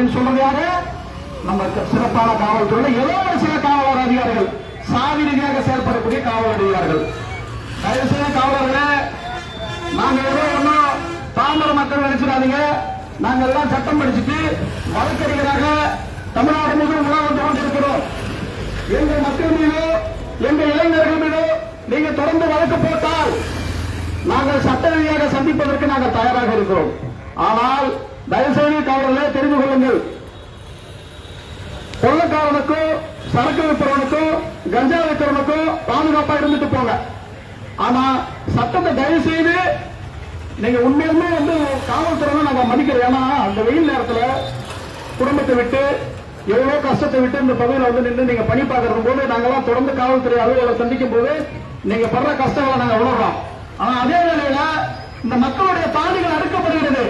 அப்படின்னு சொல்றது யாரு? நம்ம சிறப்பான காவல்துறையில ஏதோ ஒரு சில காவலர் அதிகாரிகள். சாதி ரீதியாக செயல்படக்கூடிய காவல் அதிகாரிகள். தயவு செய்த காவலர்களே நாங்க ஏதோ ஒண்ணும் பாமர மக்கள் நினைச்சிடாதீங்க. நாங்க எல்லாம் சட்டம் படிச்சுட்டு வழக்கறிஞராக தமிழ்நாடு முழுவதும் உலா வந்து கொண்டிருக்கிறோம். எங்க மக்கள் மீதோ எங்க இளைஞர்கள் மீதோ நீங்க தொடர்ந்து வழக்கு போட்டால் நாங்கள் சட்ட ரீதியாக சந்திப்பதற்கு நாங்கள் தயாராக இருக்கிறோம். ஆனால் தயவுசெய்து காவலர்களே தெரிந்து கொள்ளுங்கள். கொள்ளக்காரனுக்கும் சரக்கு விற்பவனுக்கும் கஞ்சா வைத்தவனுக்கும் பாதுகாப்பா இருந்துட்டு போங்க. ஆனா சட்டத்தை தயவு செய்து நீங்க உண்மையுமே வந்து காவல்துறை நாங்க மதிக்கிறோம் ஏன்னா அந்த வெயில் நேரத்துல குடும்பத்தை விட்டு எவ்வளவு கஷ்டத்தை விட்டு இந்த பகுதியில் வந்து நின்று நீங்க பணி பார்க்கறது போது நாங்கெல்லாம் தொடர்ந்து காவல்துறை அலுவலரை சந்திக்கும் போது நீங்க படுற கஷ்டங்களை நாங்க உணர்றோம். ஆனா அதே வேளையில இந்த மக்களுடைய பாதைகள் அறுக்கப்படுகிறது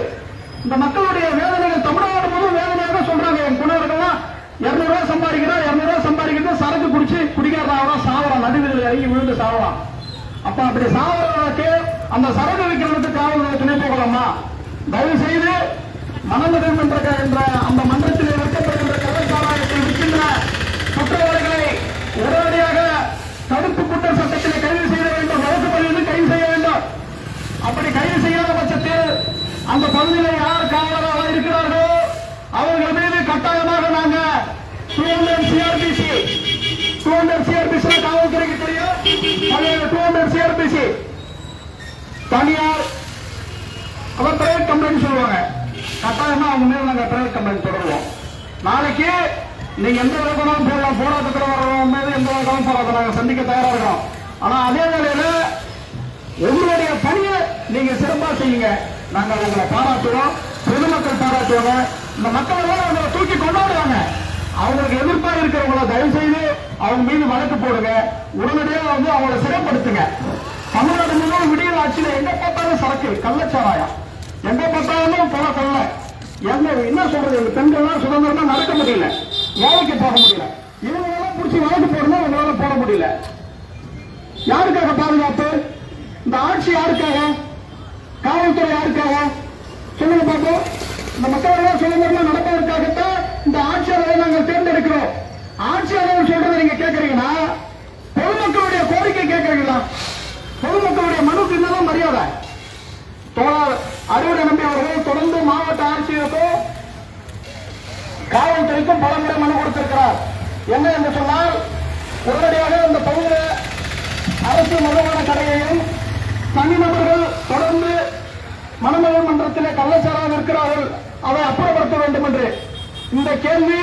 இந்த மக்களுடைய வேதனைகள் தமிழ்நாடு முழுவதும் வேதனையாக சொல்றாங்க. என் குணவர்கள்லாம் இருநூறு ரூபாய் சம்பாதிக்கிறோம் இருநூறு ரூபாய் சம்பாதிக்கிறது சரக்கு குடிச்சு குடிக்காதான் சாவரம் நடுவில் இறங்கி விழுந்து சாவலாம் அப்ப அப்படி சாவரத்துக்கு அந்த சரக்கு விற்கிறதுக்கு காவல் துணை போகலாமா? தயவு செய்து மனநிலை என்ற என்ற அந்த மன்றத்தில் வைக்கப்படுகின்ற கள்ளச்சாராயத்தை விற்கின்ற குற்றவாளிகளை உடனடியாக தடுப்பு குற்ற சட்டத்திலே கைது செய்ய வேண்டும் வழக்கு பதிவு கைது செய்ய வேண்டும் அப்படி கைது செய்யாத பட்சத்தில் அந்த பகுதியில் யார் காவலராக இருக்கிறார்களோ அவர்கள் மீது கட்டாயமாக நாங்க டூ சிஆர்பிசி. டூ சிஆர்பிசி காவல்துறைக்கு தெரியும். Two CrPC. தனியார் அதான் பிரைவேட் கம்பெனி சொல்லுவாங்க. கட்டாயமா அவங்க மேல நாங்க பிரைவேட் கம்பெனி தொடருவோம். நாளைக்கு நீங்க எந்த விளக்கமும் போடலாம். போராட்டத்தில் வர்றவங்க மீது எந்த விளக்கமும் போராட்டம். நாங்க சந்திக்க தயாரா இருக்கிறோம். ஆனா அதே வேளையில உங்களுடைய பணியை நீங்க சிறப்பா செய்யுங்க. நாங்க உங்களை பாராட்டுவோம் பொதுமக்கள் பாராட்டுவாங்க. இந்த மக்கள் எல்லாம் உங்களை தூக்கி கொண்டாடுவாங்க. அவங்களுக்கு எதிர்ப்பாக இருக்கிறவங்கள தயவு செய்து அவங்க மீது வழக்கு போடுங்க. உடனடியாக வந்து அவங்கள சிறைப்படுத்துங்க. தமிழ்நாடு முழுவதும் விடியல் ஆட்சியில எங்க பார்த்தாலும் சரக்கு கள்ளச்சாராயம். எங்க பார்த்தாலும் கொலை கொள்ள. என்ன என்ன சொல்றது எங்க பெண்கள்லாம் சுதந்திரமா நடக்க முடியல. வேலைக்கு போக முடியல. இவங்களெல்லாம் பிடிச்சி வழக்கு போடணும் உங்களால போட முடியல. யாருக்காக பாதுகாப்பு? இந்த ஆட்சி யாருக்காக? காவல்துறை யாருக்காக? சொல்லுங்க பார்ப்போம் இந்த மக்கள் எல்லாம் சுதந்திரமா நடப்பதற்காகத்தான் இந்த ஆட்சியாளர்கள் ஆட்சியாளர் சொல்றதை நீங்க கேட்கறீங்கன்னா பொதுமக்களுடைய கோரிக்கை கேட்கறீங்களா பொதுமக்களுடைய மனுக்கு என்னதான் மரியாதை. தோழர் அறுவடை நம்பி அவர்கள் தொடர்ந்து மாவட்ட ஆட்சியருக்கும் காவல்துறைக்கும் பல முறை மனு கொடுத்திருக்கிறார். என்ன என்று சொன்னால் உடனடியாக இந்த பகுதியில் அரசு மதுபான கடையையும் தனிநபர்கள் தொடர்ந்து மனநல மன்றத்திலே கள்ளச்சாராக இருக்கிறார்கள் அதை அப்புறப்படுத்த வேண்டும் என்று. இந்த கேள்வி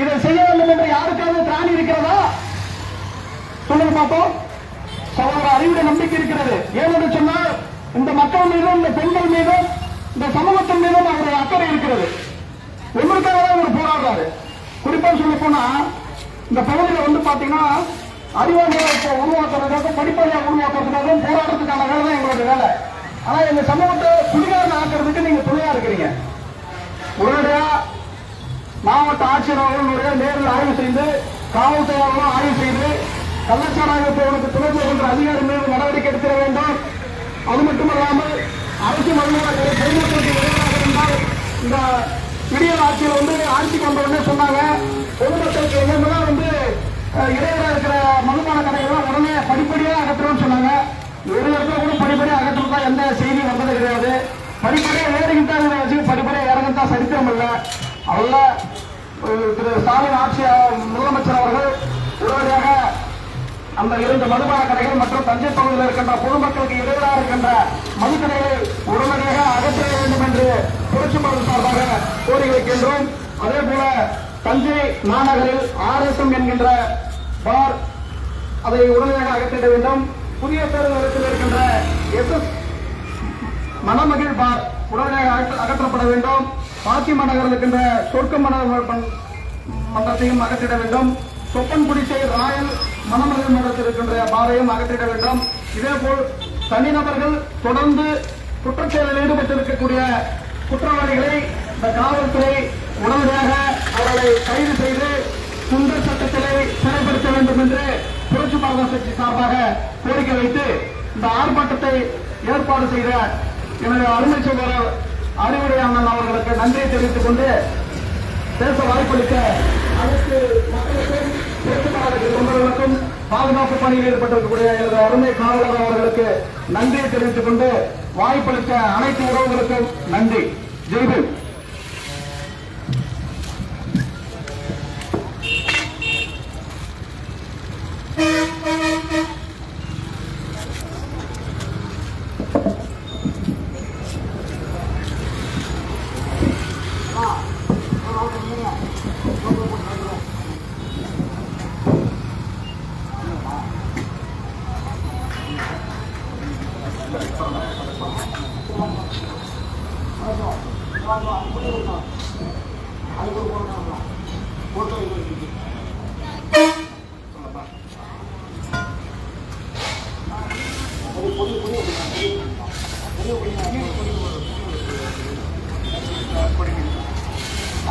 இதை செய்ய வேண்டும் என்று யாருக்காவது திராணி இருக்கிறதா? சொல்லுங்க பார்ப்போம் சகோதர அறிவுடைய நம்பிக்கை இருக்கிறது. ஏனென்று சொன்னால் இந்த மக்கள் மீதும் இந்த பெண்கள் மீதும் இந்த சமூகத்தின் மீதும் அவருடைய அக்கறை இருக்கிறது. ஒன்றுக்காக தான் இவர் போராடுறாரு. குறிப்பா சொல்ல போனா இந்த பகுதியில் வந்து பாத்தீங்கன்னா அறிவாளிகளை இப்போ உருவாக்குறதுக்காக படிப்படியாக உருவாக்குறதுக்காகவும் போராடுறதுக்கான வேலை தான் எங்களோட வேலை. ஆனா இந்த சமூகத்தை குடிகாரன் ஆக்குறதுக்கு நீங்க துணையா இருக்கிறீங்க. உடனடியா மாவட்ட ஆட்சியர் அவர்களுடைய நேரில் ஆய்வு செய்து காவல்துறை அவர்களும் ஆய்வு செய்து கள்ளச்சாராயத்தவர்களுக்கு துணை போகின்ற அதிகாரி மீது நடவடிக்கை எடுத்திட வேண்டும். அது மட்டுமல்லாமல் அரசு மருந்துகளை பொதுமக்களுக்கு எதிராக இருந்தால் இந்த விடியல் ஆட்சியில் வந்து ஆட்சிக்கு வந்த சொன்னாங்க. பொதுமக்களுக்கு எங்கெங்கெல்லாம் வந்து இடையில இருக்கிற மதுபான கடைகள்லாம் உடனே படிப்படியாக அகற்றணும்னு சொன்னாங்க. ஒரு இடத்துல கூட படிப்படியாக தான் எந்த செய்தியும் வந்தது கிடையாது. படிப்படியாக ஏறிக்கிட்டா வச்சு படிப்படியாக இறங்கிட்டா சரித்திரம் இல்லை. அதெல்லாம் திரு ஸ்டாலின் ஆட்சி முதலமைச்சர் அவர்கள் உடனடியாக அந்த இரண்டு மதுபான கடைகள் மற்றும் தஞ்சை பகுதியில் இருக்கின்ற பொதுமக்களுக்கு இடையிலாக இருக்கின்ற மதுக்கடைகளை உடனடியாக அகற்ற வேண்டும் என்று புரட்சி மருந்து சார்பாக கோரி வைக்கின்றோம். அதே போல தஞ்சை மாநகரில் ஆர்எஸ்எம் என்கின்ற பார் அதை உடனடியாக அகற்றிட வேண்டும். புதிய பேருந்தத்தில் இருக்கின்ற எஸ் எஸ் மணமகிழ் பார் உடனடியாக அகற்ற- அகற்றப்பட வேண்டும். பாத்திம நகரில் இருக்கின்ற சொர்க்க மன மன்றத்தையும் அகற்றிட வேண்டும். சொப்பன்குடிசை ராயல் மணமகிழ் மன்றத்தில் இருக்கின்ற அகற்றிட வேண்டும். இதேபோல் தனிநபர்கள் தொடர்ந்து குற்றச்செயலில் ஈடுபட்டிருக்கக்கூடிய குற்றவாளிகளை இந்த காவல்துறை உடனடியாக அவர்களை கைது செய்து குன்ற சட்டத்திலே சிறைப்படுத்த வேண்டும் என்று புரட்சி பாரத கட்சி சார்பாக கோரிக்கை வைத்து இந்த ஆர்ப்பாட்டத்தை ஏற்பாடு செய்த எனது அருமை சகோதரர் அறிவுரை அண்ணன் அவர்களுக்கு நன்றியை தெரிவித்துக் கொண்டு பேச வாய்ப்பளித்த அனைத்து மக்களுக்கும் தொண்டர்களுக்கும் பாதுகாப்பு பணியில் ஈடுபட்டிருக்கக்கூடிய எனது அருமை காவலர் அவர்களுக்கு நன்றியை தெரிவித்துக் கொண்டு வாய்ப்பளித்த அனைத்து உறவுகளுக்கும் நன்றி. ஜெய்பீம்.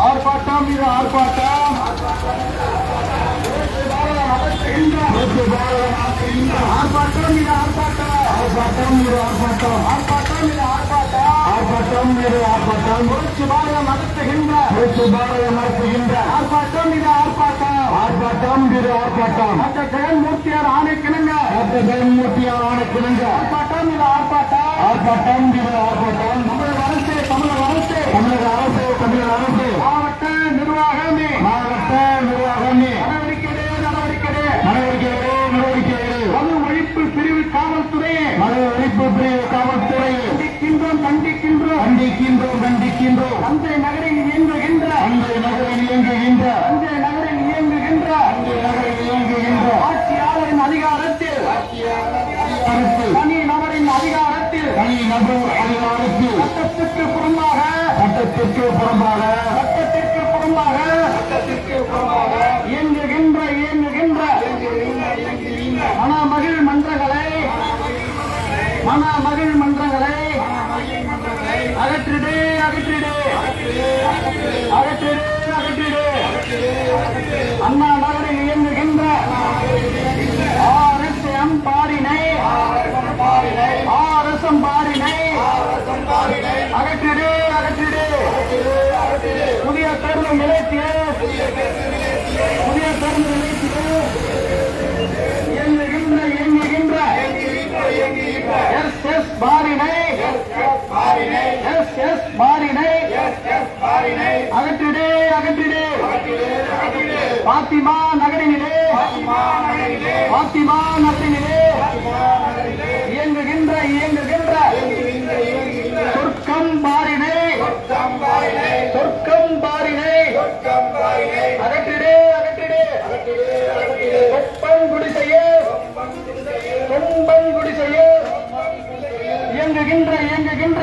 ஆர்ப்பாட்டம் இது ஆர்ப்பாட்டம். ஆர்ப்பாட்டம் இது ஆர்ப்பாட்டம். ஆர்ப்பாட்டம் இது ஆர்ப்பாட்டம். ஆர்ப்பாட்டம் இது ஆர்ப்பாட்டம். ஆர்ப்பாட்டம் இது ஆர்ப்பாட்டம். புரட்சி பாரதம் நடத்துகின்ற புரட்சி பாரதம் நடத்துகின்ற ஆர்ப்பாட்டம் இது ஆர்ப்பாட்டம். ஆர்ப்பாட்டம் இது ஆர்ப்பாட்டம். டாக்டர் ஜெகன்மூர்த்தியார் ஆணைக்கிணங்க. டாக்டர் ஜெகன்மூர்த்தியார் ஆணைக்கிணங்க. ஆர்ப்பாட்டம் இது ஆர்ப்பாட்டம். ஆர்ப்பாட்டம் இது ஆர்ப்பாட்டம். தமிழக அரசு தமிழக அரசு. தமிழக அரசு தமிழக அரசு மாவட்ட நிர்வாகமே மாவட்ட நிர்வாகமே நடவடிக்கை நடவடிக்கை நடவடிக்கை நடவடிக்கை மது ஒழிப்பு பிரிவு காவல்துறையே மது பிரிவு காவல்துறையே கண்டிக்கின்றோம் கண்டிக்கின்றோம் கண்டிக்கின்றோம் கண்டிக்கின்றோம் தந்தை நகரில் இயங்குகின்ற. தந்தை நகரில் இயங்குகின்ற. தந்தை நகரில் இயங்குகின்ற. தந்தை நகரில் இயங்குகின்ற. ஆட்சியாளரின் அதிகாரத்தில். அதிகாரத்தில். தனி நபரின் அதிகாரத்தில். தனி நபர் அதிகாரத்தில். சட்டத்திற்கு புறம்பாக. சட்டத்திற்கு புறம்பாக. சட்டத்திற்கு புறம்பாக. சட்டத்திற்கு புறம்பாக. இயங்குகின்ற இயங்குகின்ற. மணமகிழ் மன்றங்களை. மன மகிழ் மன்றங்களை அகற்றிடு அகற்றிடு. அகற்றிடு அகற்றிடு. அண்ணா நகரில் இயங்குகின்ற ஆர்எஸ்எம் பாரினை ஆரசம் பாரினை அகற்றிடு அகற்றிடு. புதிய தருணம் நிலையத்திலே புதிய தருணம் நிலையத்திலே பாரினை எஸ் எஸ் பாரினை அகற்றிடு அகற்றிடு. பாத்திமா நகரினிலே. பாத்திமா நகரினிலே. இயங்குகின்ற இயங்குகின்ற. சொர்க்கம் பாரினை சொர்க்கம் பாரினை அகற்றிடே அகற்றிடே. தொப்பன் குடிசையே தொம்பன் குடிசையே. இயங்குகின்ற இயங்குகின்ற.